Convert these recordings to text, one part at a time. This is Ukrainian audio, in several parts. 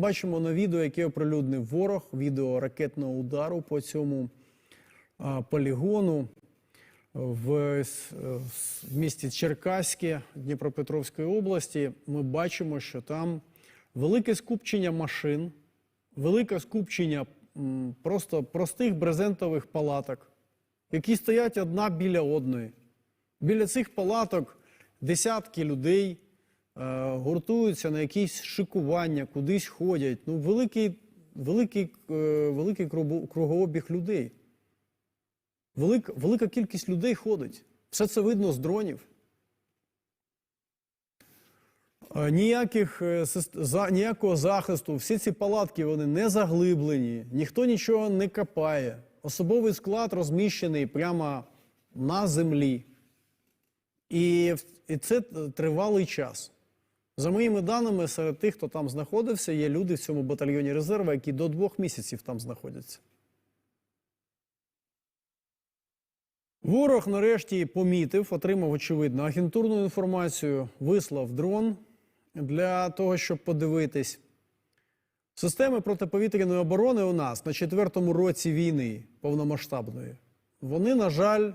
бачимо на відео, яке оприлюднив ворог, відео ракетного удару по цьому а, полігону в, в місті Черкаське Дніпропетровської області. Ми бачимо, що там велике скупчення машин, велике скупчення просто простих брезентових палаток, які стоять одна біля одної. Біля цих палаток десятки людей гуртуються на якісь шикування, кудись ходять. Ну, великий, великий, е, великий кругообіг людей. Велика, велика кількість людей ходить. Все це видно з дронів. Е, Ніяких, е, ніякого захисту, всі ці палатки вони не заглиблені, ніхто нічого не копає. Особовий склад розміщений прямо на землі. І, і це тривалий час. За моїми даними, серед тих, хто там знаходився, є люди в цьому батальйоні резерву, які до двох місяців там знаходяться. Ворог нарешті помітив, отримав, очевидно, агентурну інформацію, вислав дрон для того, щоб подивитись. Системи протиповітряної оборони у нас на четвертому році війни повномасштабної, вони, на жаль,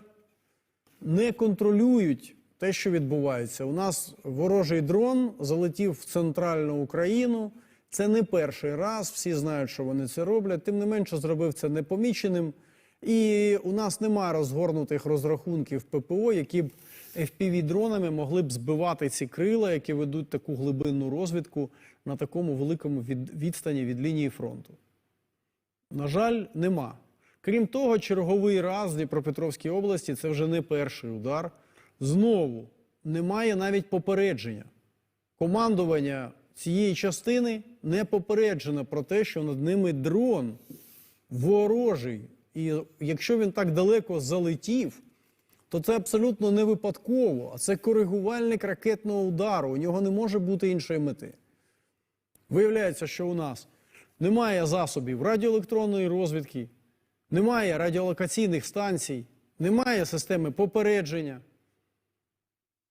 не контролюють те, що відбувається. У нас ворожий дрон залетів в центральну Україну. Це не перший раз, всі знають, що вони це роблять. Тим не менше, зробив це непоміченим. І у нас немає розгорнутих розрахунків ППО, які б FPV-дронами могли б збивати ці крила, які ведуть таку глибинну розвідку на такому великому від- відстані від лінії фронту. На жаль, нема. Крім того, черговий раз в Дніпропетровській області це вже не перший удар. Знову немає навіть попередження. Командування цієї частини не попереджено про те, що над ними дрон ворожий. І якщо він так далеко залетів, то це абсолютно не випадково, а це коригувальник ракетного удару. У нього не може бути іншої мети. Виявляється, що у нас немає засобів радіоелектронної розвідки, немає радіолокаційних станцій, немає системи попередження.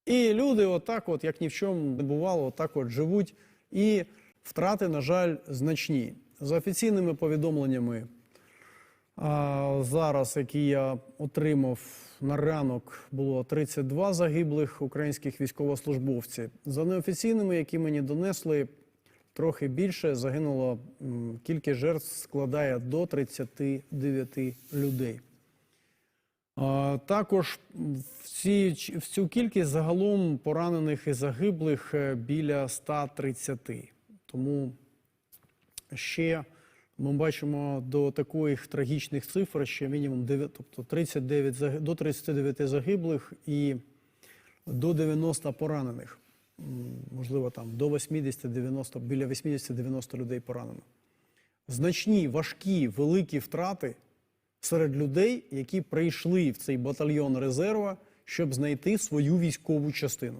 І люди, отак, от, як ні в чому не бувало, отак от живуть. І втрати, на жаль, значні. За офіційними повідомленнями, а, зараз, які я отримав на ранок, було 32 загиблих українських військовослужбовців. За неофіційними, які мені донесли, трохи більше загинуло кількість жертв складає до 39 людей. Також в, ці, в цю кількість загалом поранених і загиблих е, біля 130. Тому ще ми бачимо до таких трагічних цифр ще мінімум 9, тобто 39, до 39 загиблих і до 90 поранених. Можливо, там до 80-90, біля 80-90 людей поранено. Значні, важкі, великі втрати серед людей, які прийшли в цей батальйон резерва, щоб знайти свою військову частину.